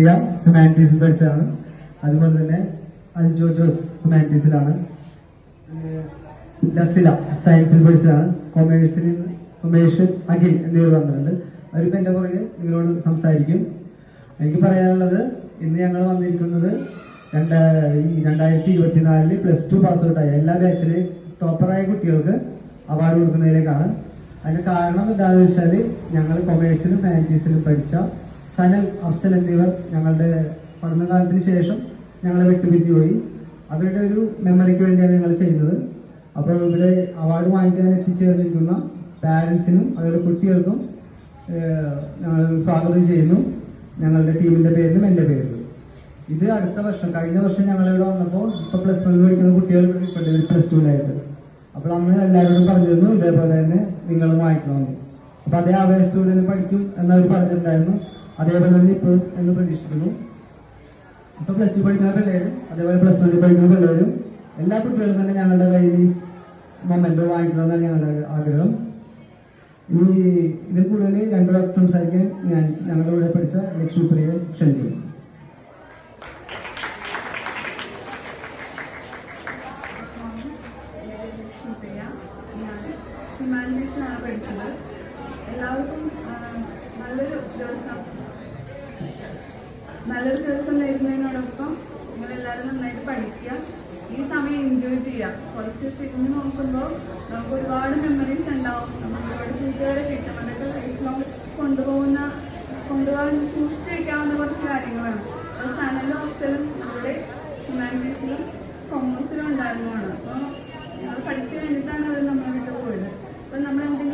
പ്രിയ ഹ്യൂമാനിറ്റീസിൽ പഠിച്ചതാണ് അതുപോലെ തന്നെ അൽജോ ജോസ് ഹ്യൂമാനിറ്റീസിലാണ് ലസില സയൻസിൽ പഠിച്ചതാണ് കൊമേഴ്സിൽ സുമേഷ് അഖിൽ എന്നിവർ വന്നിട്ടുണ്ട് അവരിപ്പോൾ എന്റെ പുറകെ നിങ്ങളോട് സംസാരിക്കും. എനിക്ക് പറയാനുള്ളത് ഇന്ന് ഞങ്ങൾ വന്നിരിക്കുന്നത് രണ്ട ഈ രണ്ടായിരത്തി ഇരുപത്തിനാലിൽ പ്ലസ് ടു പാസ് ഔട്ടായ. എല്ലാ ബാച്ചിലെയും ടോപ്പറായ കുട്ടികൾക്ക് അവാർഡ് കൊടുക്കുന്നതിലേക്കാണ്. അതിന് കാരണം എന്താണെന്ന് വെച്ചാൽ ഞങ്ങൾ കൊമേഴ്സിലും ഹ്യൂമാനിറ്റീസിലും പഠിച്ച സനൽ അഫ്സൽ എന്നിവർ ഞങ്ങളുടെ പഠനകാലത്തിന് ശേഷം ഞങ്ങളെ വിട്ടുപിരിഞ്ഞു പോയി. അവരുടെ ഒരു മെമ്മറിക്ക് വേണ്ടിയാണ് ഞങ്ങൾ ചെയ്യുന്നത്. അപ്പോൾ ഇവിടെ അവാർഡ് വാങ്ങിക്കാൻ എത്തിച്ചേർന്നിരിക്കുന്ന പാരൻസിനും അതുപോലെ കുട്ടികൾക്കും ഞങ്ങൾ സ്വാഗതം ചെയ്യുന്നു. ഞങ്ങളുടെ ടീമിന്റെ പേരിലും എന്റെ പേരിലും. ഇത് അടുത്ത വർഷം കഴിഞ്ഞ വർഷം ഞങ്ങൾ ഇവിടെ വന്നപ്പോൾ ഇപ്പൊ പ്ലസ് വൺ പഠിക്കുന്ന കുട്ടികൾ ഇവിടെ പ്ലസ് ടുവിലായിട്ട് അപ്പോൾ അന്ന് എല്ലാവരോടും പറഞ്ഞിരുന്നു ഇതേപോലെ തന്നെ നിങ്ങളും വാങ്ങിക്കണമെന്ന് അപ്പോൾ അതേ ആവേശത്തോടെ പഠിക്കും എന്നവർ പറഞ്ഞിട്ടുണ്ടായിരുന്നു. അതേപോലെ തന്നെ ഇപ്പോൾ എന്ന് പ്രതീക്ഷിക്കുന്നു. ഇപ്പൊ പ്ലസ് ടു പഠിക്കുന്ന പിള്ളേരും അതേപോലെ പ്ലസ് വൺ പഠിക്കുന്ന പിള്ളേരും എല്ലാ കുട്ടികളും തന്നെ ഞങ്ങളുടെ കയ്യിൽ ഈ മൊമെന്റോ വാങ്ങിക്കണമെന്നാണ് ഞങ്ങളുടെ ആഗ്രഹം. ഈ ഇതിൽ കൂടുതൽ രണ്ടു വാക്ക് സംസാരിക്കാൻ ഞാൻ ഞങ്ങളുടെ കൂടെ പഠിച്ച ലക്ഷ്മിപ്രിയെ ക്ഷണിക്കുന്നു ലക്ഷ്മിപ്രിയ ഞാൻ ഹ്യൂമാനിറ്റീസിലാണ് പഠിച്ചത് എല്ലാവർക്കും ആ, നല്ലൊരു ദിവസം നല്ലൊരു ദിവസം നേരുന്നതിനോടൊപ്പം നിങ്ങളെല്ലാവരും നന്നായിട്ട് പഠിക്കുക. ഈ സമയം എൻജോയ് ചെയ്യുക. കുറച്ച് തിരിഞ്ഞ് നോക്കുമ്പോൾ നമുക്ക് ഒരുപാട് മെമ്മറീസ് ഉണ്ടാവും. നമുക്ക് ഒരുപാട് കൂട്ടുകാരെ കിട്ടും. അതൊക്കെ ലൈഫ് ലോങ് കൊണ്ടുപോകുന്ന കൊണ്ടുപോകാൻ സൂക്ഷിച്ചു വെക്കാവുന്ന കുറച്ച് കാര്യങ്ങളാണ്. അത് സനലും ഹോസ്റ്റലും നമ്മുടെ ഹ്യൂമാനിറ്റീസിലും കൊമേഴ്സിലും ഉണ്ടായിരുന്നതാണ്. അപ്പോൾ നിങ്ങൾ പഠിച്ചു കഴിഞ്ഞിട്ടാണ്